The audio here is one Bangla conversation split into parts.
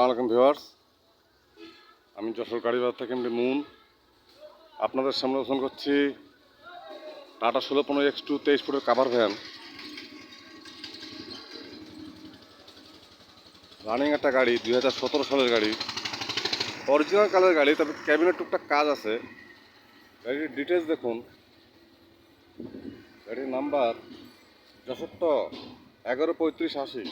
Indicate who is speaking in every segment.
Speaker 1: আলাইকুম ভিওয়ার্স আমি যশোর গাড়িবাজার থেকে এমনি মুন। আপনাদের সামনে ওজন করছি টাটা ষোলো পনেরো এক্স টু তেইশ ফুটের কাভার ভ্যান রানিং একটা গাড়ি, দুই হাজার সতেরো সালের গাড়ি। অরিজিনাল কালারের গাড়ি, তবে ক্যাবিনের টুকটাক কাজ আছে। গাড়ির ডিটেলস দেখুন। গাড়ির নাম্বার যশোরটা এগারো পঁয়ত্রিশ আশি।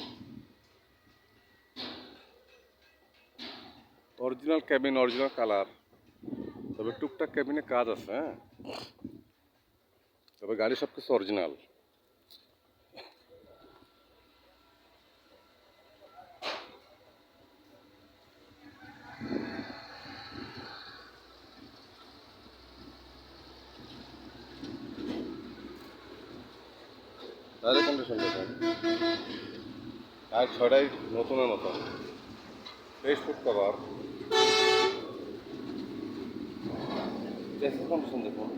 Speaker 1: অরিজিনাল ক্যাবিন অরিজিনাল কালার তবে টুকটাক ক্যাবিনে কাজ আছে হ্যাঁ? তবে গাড়ি সব কিছু অরিজিনাল টায়ার ছয়টাই নতুনের মতন তেইশ ফুট কভার চেসের কন্ডিশন দেখুন।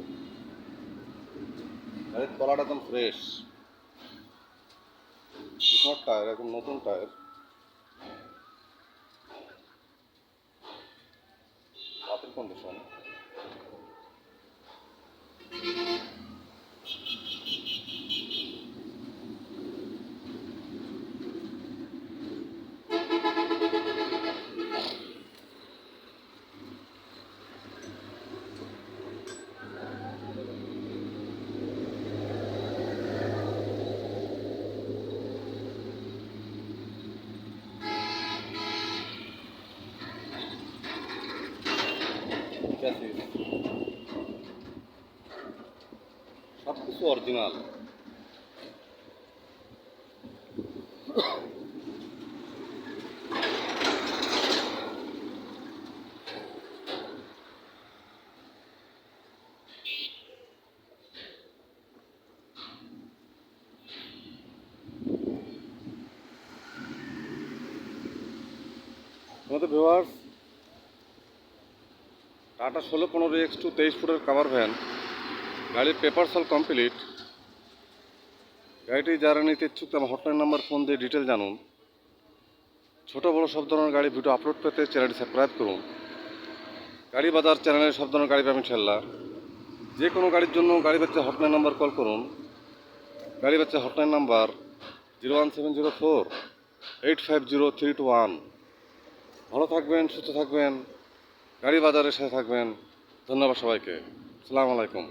Speaker 1: গাড়ির তলাটা একদম ফ্রেশ স্মার্ট টায়ার একদম নতুন টায়ার হাতের কন্ডিশন সব কিছু অরিজিনাল। আমাদের টাটা ষোলো পনেরো এক্স টু তেইশ ফুটের কাভার ভ্যান গাড়ির পেপার সল কমপ্লিট। গাড়িটি যারা নিতে ইচ্ছুক আমার হটলাইন নাম্বার, ফোন দিয়ে ডিটেল জানুন। ছোটো বড়ো সব ধরনের গাড়ি ভিডিও আপলোড পেতে চ্যানেলটি সাবস্ক্রাইব করুন। গাড়ি বাজার চ্যানেলে সব ধরনের গাড়ি পাবেন ঠেল্লা যে কোনো গাড়ির জন্য গাড়ি বাচ্চা হটলাইন নাম্বার কল করুন। গাড়ি বাচ্চা hotline number zero one seven zero four eight five zero three two one. ভালো থাকবেন, সুস্থ থাকবেন। গাড়ি বাজারের সাথে থাকবেন। ধন্যবাদ সবাইকে। আসসালামু আলাইকুম।